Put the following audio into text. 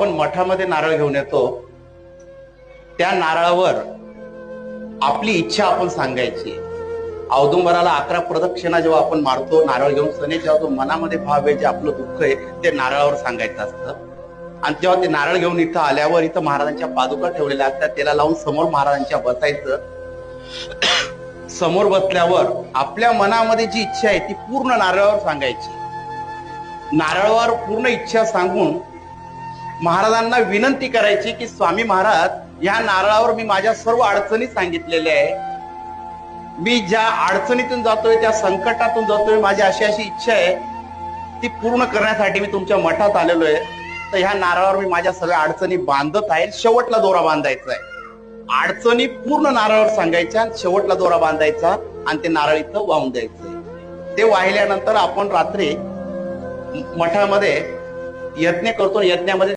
आपण मठामध्ये नारळ घेऊन येतो त्या नारळावर आपली इच्छा आपण सांगायची. औदुंबराला अकरा प्रदक्षिणा जेव्हा आपण मारतो नारळ घेऊन सने जेव्हा तो मनामध्ये भाव आहे जे आपलं दुःख आहे ते नारळावर सांगायचं असतं. आणि जेव्हा ते नारळ घेऊन इथं आल्यावर इथं महाराजांच्या पादुका ठेवलेल्या असतात त्याला लावून समोर महाराजांच्या बसायचं. समोर बसल्यावर आपल्या मनामध्ये जी इच्छा आहे ती पूर्ण नारळावर सांगायची. नारळावर पूर्ण इच्छा सांगून महाराजांना विनंती करायची की स्वामी महाराज या नारळावर मी माझ्या सर्व अडचणी सांगितलेल्या आहे मी ज्या अडचणीतून जातोय त्या संकटातून जातोय माझी अशी अशी इच्छा आहे ती पूर्ण करण्यासाठी मी तुमच्या मठात आलेलो आहे. तर ह्या नारळावर मी माझ्या सगळ्या अडचणी बांधत आहे. शेवटला दोरा बांधायचा आहे. अडचणी पूर्ण नारळावर सांगायच्या शेवटला दोरा बांधायचा आणि ते नारळ इथं वाहून द्यायचं ते वाहिल्यानंतर आपण रात्री मठामध्ये यज्ञ करतो यज्ञामध्ये